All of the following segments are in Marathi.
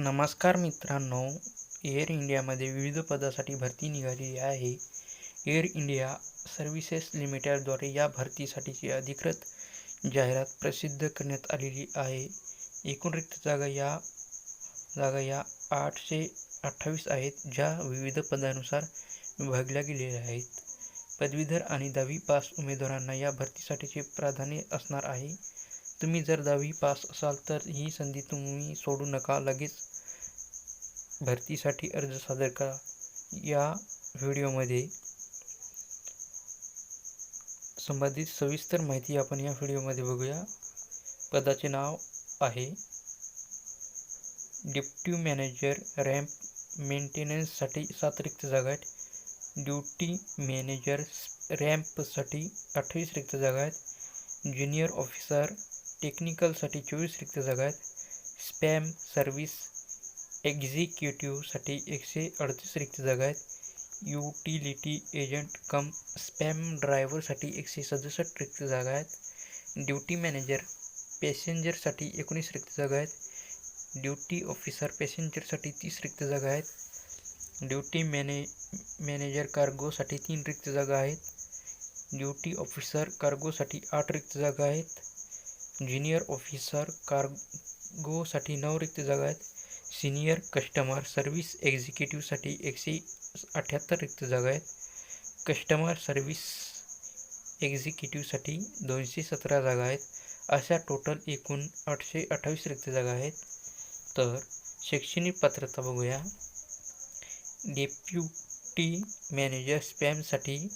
नमस्कार मित्रांनो एअर इंडियामध्ये विविध पदासाठी भरती निघालेली आहे. एअर इंडिया सर्व्हिसेस लिमिटेडद्वारे या भरतीसाठीची अधिकृत जाहिरात प्रसिद्ध करण्यात आलेली आहे. एकूण रिक्त जागा या जागा या आठशे अठ्ठावीस आहेत ज्या विविध पदानुसार विभागल्या गेलेल्या आहेत. पदवीधर आणि दहावी पास उमेदवारांना या भरतीसाठीचे प्राधान्य असणार आहे. तुम्ही जर दहावी पास असाल तर ही संधी तुम्ही सोडू नका लगेच भरतीसाठी अर्ज सादर करा. या व्हिडिओमध्ये संबंधित सविस्तर माहिती आपण या व्हिडिओमध्ये बघूया. पदाचे नाव आहे डिप्टी मॅनेजर रॅम्प मेंटेनन्ससाठी सात रिक्त जागा आहेत. ड्युटी मॅनेजर रॅम्पसाठी अठ्ठावीस रिक्त जागा आहेत. ज्युनियर ऑफिसर टेक्निकलसाठी चोवीस रिक्त जागा आहेत. स्पॅम सर्व्हिस एक्झिक्युटिव्हसाठी एकशे अडतीस रिक्त जागा आहेत. युटिलिटी एजंट कम स्पॅम ड्रायव्हरसाठी एकशे सदुसष्ट रिक्त जागा आहेत. ड्युटी मॅनेजर पॅसेंजरसाठी एकोणीस रिक्त जागा आहेत. ड्युटी ऑफिसर पॅसेंजरसाठी तीस रिक्त जागा आहेत. ड्युटी मॅने मॅनेजर कार्गोसाठी तीन रिक्त जागा आहेत. ड्युटी ऑफिसर कार्गोसाठी आठ रिक्त जागा आहेत. ज्युनियर ऑफिसर कार्गोसाठी नऊ रिक्त जागा आहेत. सिनियर कस्टमर सर्व्हिस एक्झिक्युटिव्हसाठी एकशे अठ्ठ्याहत्तर रिक्त जागा आहेत. कस्टमर सर्व्हिस एक्झिक्युटिव्हसाठी दोनशे सतरा जागा आहेत. अशा टोटल एकूण आठशे अठ्ठावीस रिक्त जागा आहेत. तर शैक्षणिक पात्रता बघूया. डेप्युटी मॅनेजर स्पॅमसाठी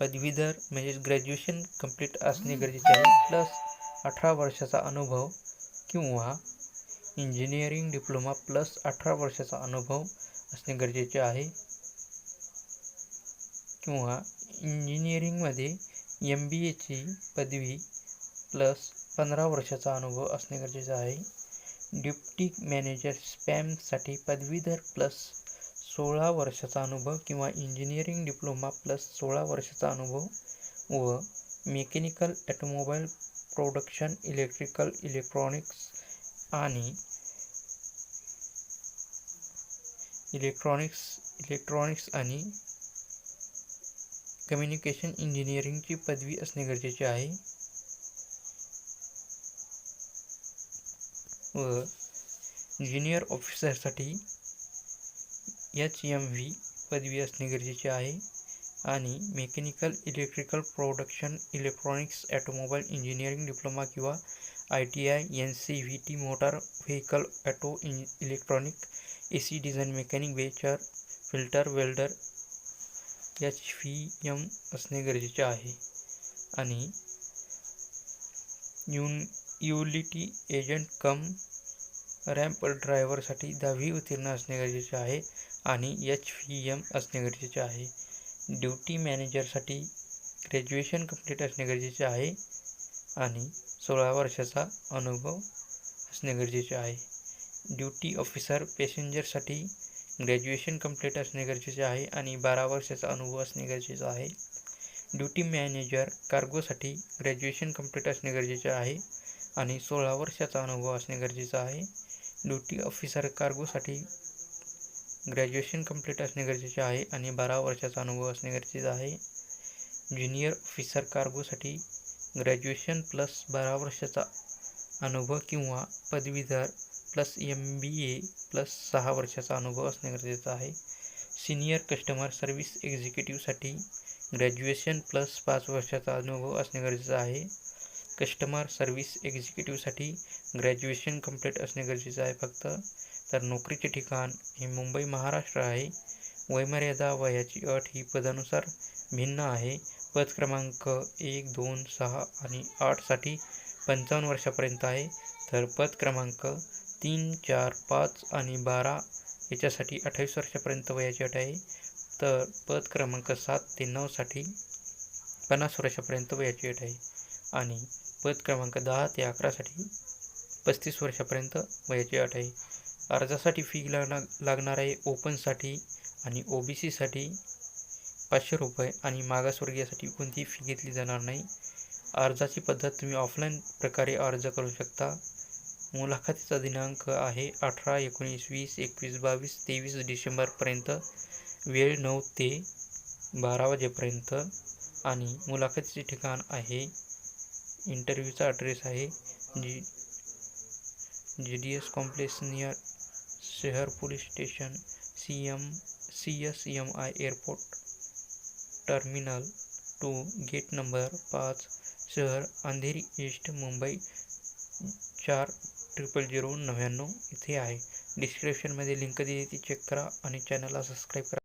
पदवीधर म्हणजे ग्रॅज्युएशन कंप्लीट असणे गरजेचे आहे. प्लस अठरा वर्षाचा अनुभव किंवा इंजिनिअरिंग डिप्लोमा प्लस अठरा वर्षाचा अनुभव असणे गरजेचे आहे. किंवा इंजिनिअरिंगमध्ये एम बी एची पदवी प्लस पंधरा वर्षाचा अनुभव असणे गरजेचे आहे. डिप्टी मॅनेजर स्पॅमसाठी पदवीधर प्लस सोळा वर्षाचा अनुभव किंवा इंजिनिअरिंग डिप्लोमा प्लस सोळा वर्षाचा अनुभव व mechanical automobile production electrical electronics आणि इलेक्ट्रॉनिक्स इलेक्ट्रॉनिक्स आणि कम्युनिकेशन इंजिनिअरिंगची पदवी असणे गरजेचे आहे. व ज्युनियर ऑफिसरसाठी एच एम व्ही पदवी असणे गरजेचे आहे. आणि mechanical electrical production electronics automobile engineering diploma किंवा I T I N C V T motor vehicle auto in electronic A C design mechanic वेचर filter welder H V M असणे गरजेचे आहे. आणि युन युलिटी एजंट कम रॅम्प ड्रायव्हरसाठी दहावी उत्तीर्ण असणे गरजेचे आहे आणि एच व्ही एम असणे गरजेचे आहे. ड्युटी मॅनेजरसाठी ग्रॅज्युएशन कंप्लीट असणे गरजेचे आहे आणि सोळा वर्षाचा अनुभव असणे गरजेचे आहे. ड्युटी ऑफिसर पॅसेंजरसाठी ग्रॅज्युएशन कंप्लीट असणे गरजेचे आहे आणि बारा वर्षाचा अनुभव असणे गरजेचं आहे. ड्युटी मॅनेजर कार्गोसाठी ग्रॅज्युएशन कंप्लीट असणे गरजेचे आहे आणि सोळा वर्षाचा अनुभव असणे गरजेचं आहे. ड्युटी ऑफिसर कार्गोसाठी ग्रॅज्युएशन कंप्लीट असणे गरजेचे आहे आणि बारा वर्षाचा अनुभव असणे गरजेचं आहे. ज्युनियर ऑफिसर कार्गोसाठी ग्रॅज्युएशन प्लस बारा वर्षाचा अनुभव किंवा पदवीधर plus M B A plus सहा वर्षाचा अनुभव असणे गरजेचं आहे. सिनियर कस्टमर सर्व्हिस एक्झिक्युटिव्हसाठी ग्रॅज्युएशन प्लस पाच वर्षाचा अनुभव असणे गरजेचं आहे. कस्टमर सर्व्हिस एक्झिक्युटिव्हसाठी ग्रॅज्युएशन कंप्लीट असणे गरजेचं आहे फक्त. तर नोकरीचे ठिकाण हे मुंबई महाराष्ट्र आहे. वयमर्यादा वयाची अट ही पदानुसार भिन्न आहे. पद क्रमांक एक दोन सहा आणि आठसाठी पंचावन्न वर्षापर्यंत आहे. तर पद क्रमांक तीन चार पाच आणि बारा याच्यासाठी अठ्ठावीस वर्षापर्यंत वयाची अट आहे. तर पद क्रमांक सात ते नऊसाठी पन्नास वर्षापर्यंत वयाची अट आहे. आणि पद क्रमांक दहा ते अकरासाठी पस्तीस वर्षापर्यंत वयाची अट आहे. अर्जासाठी फी लागणार लागणार आहे ओपनसाठी आणि ओ बी सीसाठी पाचशे रुपये आणि मागासवर्गीयासाठी कोणतीही फी घेतली जाणार नाही. अर्जाची पद्धत तुम्ही ऑफलाईन प्रकारे अर्ज करू शकता. मुलाखतीचा दिनांक आहे अठरा एकोणीस वीस एकवीस बावीस तेवीस डिसेंबरपर्यंत वेळ नऊ ते बारा वाजेपर्यंत. आणि मुलाखतीचे ठिकाण आहे. इंटरव्ह्यूचा ॲड्रेस आहे. G G D S complex near शहर police station C M C S M I airport. Terminal two gate number पाच शहर अंधेरी ईस्ट मुंबई चार ट्रिपल झिरो नव्याण्णव इथे आहे. डिस्क्रिप्शनमध्ये लिंक दिली ती चेक करा आणि चॅनलला सबस्क्राईब करा.